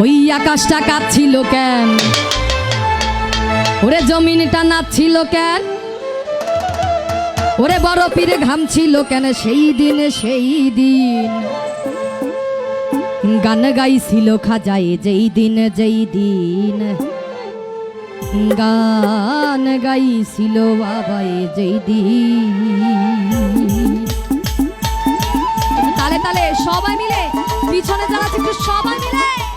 ওই আকাশটা কাঁদছিল কেন? ওরে জমিনটা নাচছিল কেন? ওরে বড় পীরে ঘামছিল কেন? সেই দিন সেই দিন। গান গাইছিল খাজায় যেই দিন যেই দিন। গান গাইছিল বাবায় যেই দিন। তালে তালে সবাই মিলে, পিছনে যারা একটু সবাই মিলে।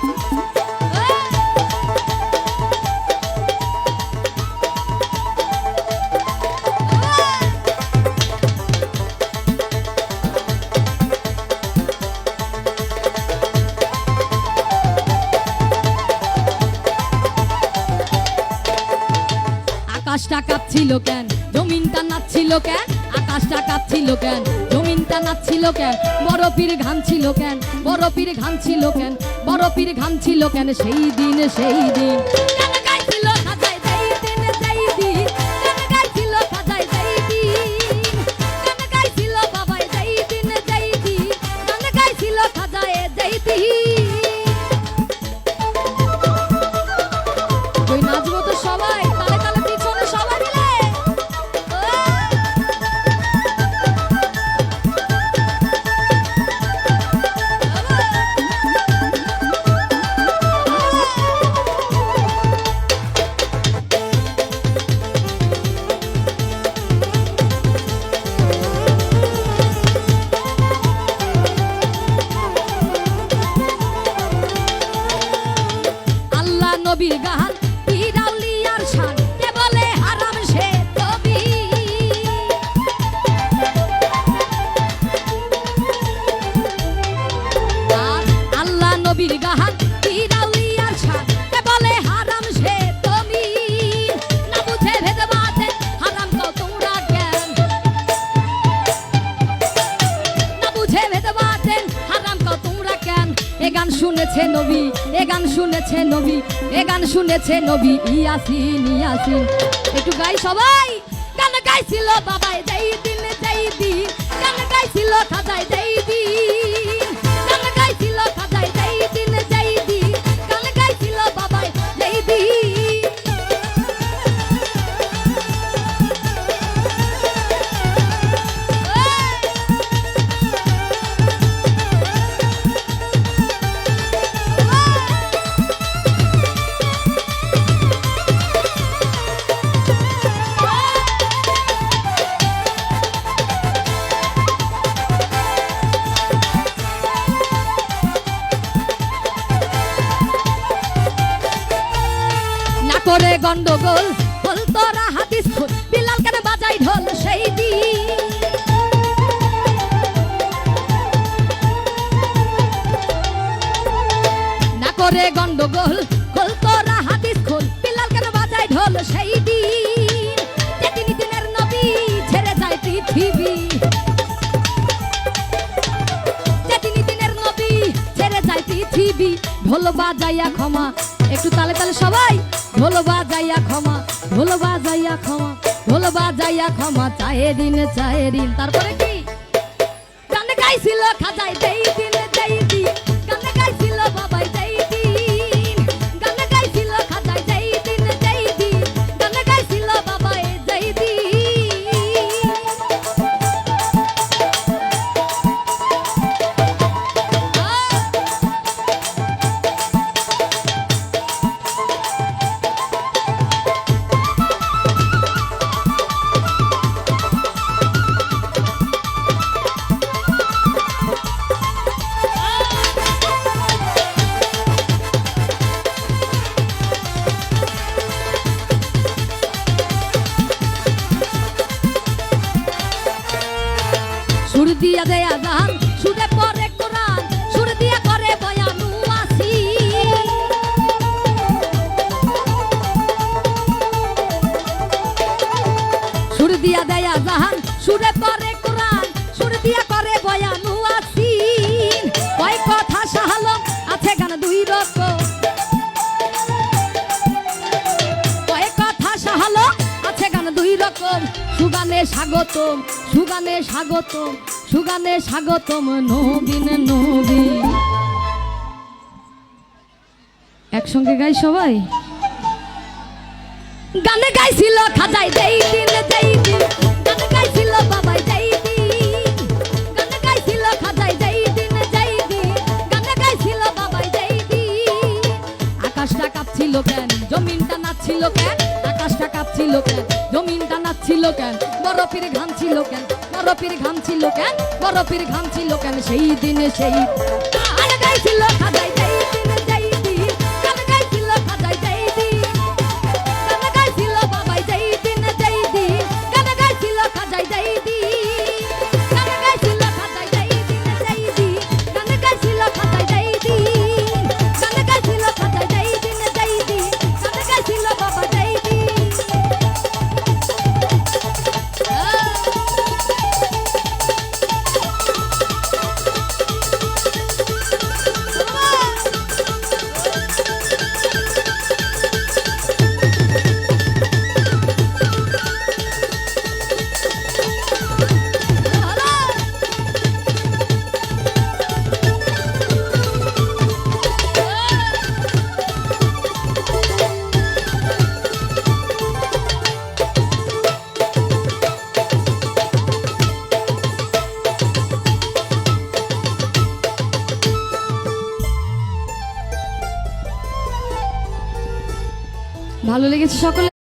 আকাশটা কাঁপছিল কেন? জমিনটা নাচছিল কেন? আকাশটা কাঁপছিল কেন? জমিনটা নাচছিল কেন? বড় পীর ঘামছিল কেন? বড় পীর ঘামছিল কেন? বড় পীর ঘামছিল কেন? সেই দিন সেই দিন। শুনেছে নবী, এ গান শুনেছে নবী, এ গান শুনেছে নবী, ইয়াসিন ইয়াসিন। একটু গাই সবাই, গান গাইছিল বাবাই যাই দিন যাই দিন। গান গাইছিল খাজাই যাই দিন। গন্ডগোল হল তোরা হাদিস বিলাল কেন বাজাই ঢোল সেই না করে গন্ডগোল খোল তোরা হাদিস খোল বিলাল কেন বাজাই ঢোল সেই দিন? দিনের নবী ছেড়ে যায় পৃথিবী। ঢোল বাজাইয়া ক্ষমা, একটু তালে তালে সবাই ঢোল বাজাইয়া ক্ষমা ঢোল বাজাইয়া ক্ষমা ঢোল বাজাইয়া ক্ষমা, চাহে দিন চাহে দিন। তারপরে কি? গান গাইছিল, খাজাই দেই দিন। দিয়া দেয়া জান সুরে পরে কোরআন, সুর দিয়া করে বয়ানু আসি। সুর দিয়া দেয়া জাহান, সুরে পরে কোরআন, সুর দিয়া করে বয়ানু আসি। কয় কথা সাহালম আছে গান দুই রকম। সাহালো দুই রকম। সুগানে স্বাগতম সুগানে স্বাগতম। সুগানে স্বাগতম নবীন নবীন। একসঙ্গে গাই সবাই? গানে গাইছিল খাজাই দেই দিন দেই দিন। গানে গাইছিল বাবাই জমিনটা নাচ্ছিল কেন? বরফের ঘাম ছিল কেন? বরফের ঘাম ছিল কেন? বরফের ঘাম ছিল কেন? সেই দিনে সেই গাইছিল দিন যেই দিন ভালো লেগেছে সকলে।